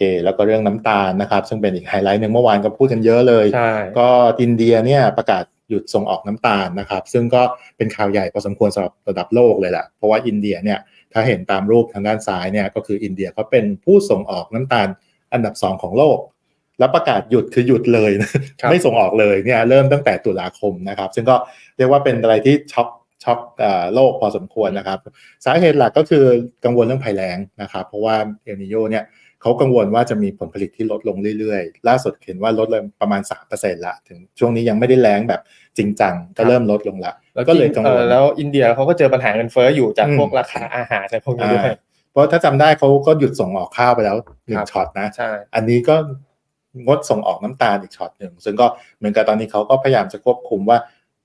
เคแล้วก็เรื่องน้ำตาลนะครับซึ่งเป็นอีกไฮไลท์หนึ่งเมื่อวานก็พูดกันเยอะเลยใช่ก็อินเดียเนี่ยประกาศหยุดส่งออกน้ำตาลนะครับซึ่งก็เป็นข่าวใหญ่พอสมควรสำหรับระดับโลกเลยแหละเพราะว่าอินเดียเนี่ยถ้าเห็นตามรูปทางด้านซ้ายเนี่ยก็คืออินเดียเขาเป็นผู้ส่งออกน้ำตาลอันดับสองของโลก แล้วประกาศหยุดคือหยุดเลยนะครับไม่ส่งออกเลยเนี่ยเริ่มตั้งแต่ตุลาคมนะครับซึ่งก็เรียกว่าเป็นอะไรที่ช็อกช็อกเอ่อโลกพอสมควรนะครับ สาเหตุหลักก็คือกังวลเรื่องภัยแล้งนะครับ เพราะว่าเอลนิโยเนี่ย เขากังวลว่าจะมีผลผลิตที่ลดลงเรื่อยๆ ล่าสุดเห็นว่าลดลงประมาณ 3%ละถึงช่วงนี้ยังไม่ได้แล้งแบบจริงจังก็เริ่มลดลงละแล้วก็เลยกังวเอ่ลอแล้วอินเดียเขาก็เจอปัญหาเงินเฟ้ออยู่จากอืมพวกราคาอาหารในพวกนี้ด้วยอ่าเพราะถ้าจำได้เขาก็หยุดส่งออกข้าวไปแล้วหนึ่ครังบช็อตนะใช่อันนี้ก็งดส่งออกน้ำตาลอีกช็อตหนึ่งซึ่งก็เหมือนกับตอนนี้เขาก็พยายามจะควบคุมว่า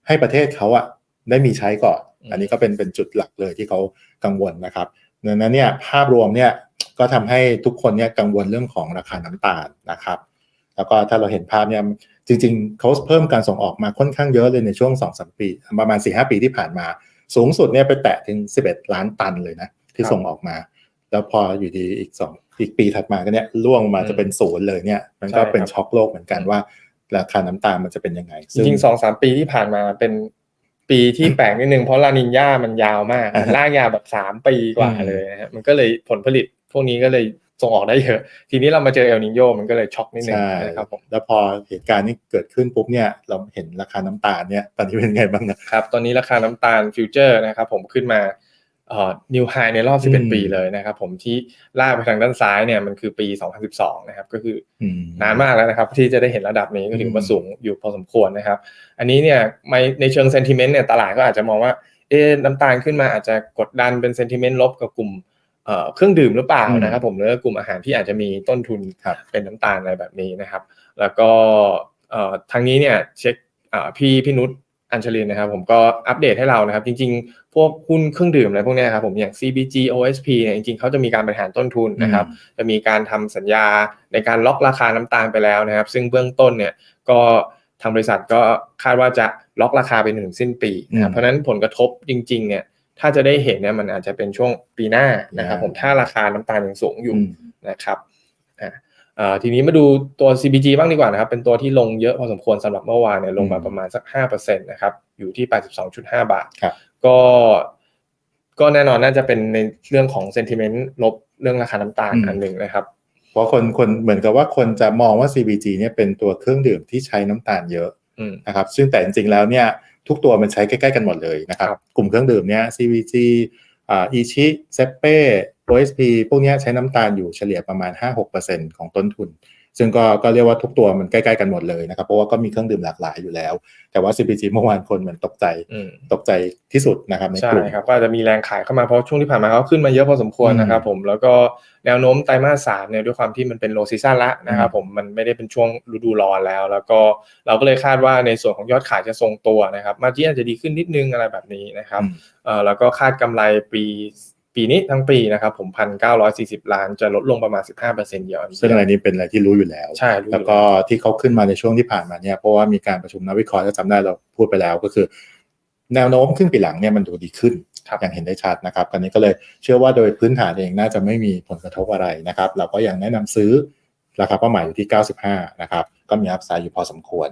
ให้ประเทศเขาอะได้มีใช้ก่อนอืมอันนี้ก็เป็นเป็นจุดหลักเลยที่เขากังวลนะครับ ดังนั้นเนี่ยภาพรวมเนี่ยก็ทำให้ทุกคนเนี่ยกังวลเรื่องของราคาน้ำตาลนะครับ แล้วก็ถ้าเราเห็นภาพเนี่ยจริงๆเขาเพิ่มการส่งออกมาค่อนข้างเยอะเลยในช่วง2อสปี ประมาณ4ีหปีที่ผ่านมา สูงสุดเนี่ยไปแตะถึง 11 ล้านตันเลยนะที่ครับส่งออกมา แล้วพออยู่ดีอีกสองอีกปีถัดมาก็เนี่ยล่วงมาอืมจะเป็นศูนย์เลยเนี่ย มันก็ใช่ครับเป็นช็อกโลกเหมือนกันว่าราคาน้ำตาลมันจะเป็นยังไงจริงๆสองสามปีที่ผ่านมาเป็น ปีที่แปลกนิดนึงเพราะลานินยามันยาวมากอ่าฮะลากยาวแบบสามปีกว่าอืมเลยนะฮะมันก็เลยผลผลิตพวกนี้ก็เลยส่งออกได้เยอะ ทีนี้เรามาเจอเอลนิโยมันก็เลยช็อกนิดนึงใช่นะครับผมแล้วพอเหตุการณ์นี้เกิดขึ้นปุ๊บเนี่ยเราเห็นราคาน้ำตาลเนี่ยตอนนี้เป็นไงบ้างนะครับ ตอนนี้ราคาน้ำตาลฟิวเจอร์นะครับผมขึ้นมาเอ่อ นิวไฮในรอบอืม11 ปีเลยนะครับผมที่ลากไปทางด้านซ้ายเนี่ยมันคือปี 2012 นะครับ ก็คืออืมนานมากแล้วนะครับ ที่จะได้เห็นระดับนี้ก็ถือว่าอืมสูงอยู่พอสมควรนะครับ อันนี้เนี่ยในในเชิงเซนติเมนต์เนี่ยตลาดก็อาจจะมองว่าเอ๊ะน้ำตาลขึ้นมาอาจจะกดดันเป็นเซนติเมนต์ลบกับกลุ่มเอ่อเครื่องดื่มหรือเปล่าอืมนะครับ ผมหรือกลุ่มอาหารที่อาจจะมีต้นทุนครับเป็นน้ำตาลอะไรแบบนี้นะครับ แล้วก็เอ่อทางนี้เนี่ยเช็คเอ่อพี่พี่นุช อัญชลินนะครับผมก็อัปเดตให้เรานะครับ จริง ๆ พวกหุ้นเครื่องดื่มอะไรพวกเนี้ยครับผมอย่าง CBG OSP เนี่ยจริงๆเขาจะมีการบริหารต้นทุนนะครับ จะมีการทำสัญญาในการล็อกราคาน้ำตาลไปแล้วนะครับ ซึ่งเบื้องต้นเนี่ยก็ทางบริษัทก็คาดว่าจะล็อกราคาไปถึงสิ้นปีนะครับอืมเพราะฉะนั้นผลกระทบจริง ๆ เนี่ยถ้าจะได้เห็นเนี่ยมันอาจจะเป็นช่วงปีหน้านะครับอ่าผมถ้าราคาน้ำตาลยังสูงอยู่อืมนะครับอ่าเอ่อ ทีนี้มาดูตัว CBG บ้างดีกว่านะครับ เป็นตัวที่ลงเยอะพอสมควรสำหรับเมื่อวานเนี่ยลงมาอืมประมาณสัก5%นะครับ อยู่ที่ 82.5 บาทครับก็ก็แน่นอนน่าจะเป็นในเรื่องของเซนติเมนต์ลบเรื่องราคาน้ำตาลอืมอันหนึ่งนะครับ เพราะคนคนเหมือนกับว่าคนจะมองว่า CBG เนี่ยเป็นตัวเครื่องดื่มที่ใช้น้ำตาลเยอะอืมนะครับ ซึ่งแต่จริงๆแล้วเนี่ยทุกตัวมันใช้ใกล้ๆกันหมดเลยนะครับครับกลุ่มเครื่องดื่มเนี่ย CVG อ่าอิชิเซเป้ OSP พวกเนี้ยใช้น้ำตาลอยู่เฉลี่ยประมาณ 5-6%ของต้นทุน ซึ่งก็ก็เรียกว่าทุกตัวมันใกล้ๆกันหมดเลยนะครับ เพราะว่าก็มีเครื่องดื่มหลากหลายอยู่แล้ว แต่ว่า CPG เมื่อวานคนเหมือนตกใจอืมตกใจที่สุดนะครับในใช่กลุ่มครับก็อาจจะมีแรงขายเข้ามาเพราะช่วงที่ผ่านมาเขาขึ้นมาเยอะพอสมควรอืมนะครับผมแล้วก็แนวโน้มไตรมาสสามเนี่ยด้วยความที่มันเป็นโลซีซันละนะครับอืมผมมันไม่ได้เป็นช่วงฤดูร้อนแล้ว แล้วก็เราก็เลยคาดว่าในส่วนของยอดขายจะทรงตัวนะครับมาจีอาจจะดีขึ้นนิดนึงอะไรแบบนี้นะครับอืมเอ่อแล้วก็คาดกำไรปี ปีนี้ทั้งปีนะครับผมพันเก้าร้อยสี่สิบล้านจะลดลงประมาณสิบห้าเปอร์เซ็นต์เยอะซึ่งอะไรนี้เป็นอะไรที่รู้อยู่แล้ว ใช่รู้อยู่แล้วก็ที่เขาขึ้นมาในช่วงที่ผ่านมาเนี่ยเพราะว่ามีการประชุมนักวิเคราะห์ถ้าจำได้เราพูดไปแล้วก็คือ แนวโน้มครึ่งปีหลังเนี่ยมันดูดีขึ้นครับอย่างเห็นได้ชัดนะครับอันนี้ก็เลยเชื่อว่าโดยพื้นฐานเองน่าจะไม่มีผลกระทบอะไรนะครับ เราก็ยังแนะนำซื้อราคาเป้าหมายอยู่ที่ 95 นะครับ ก็มีอัพไซด์อยู่พอสมควร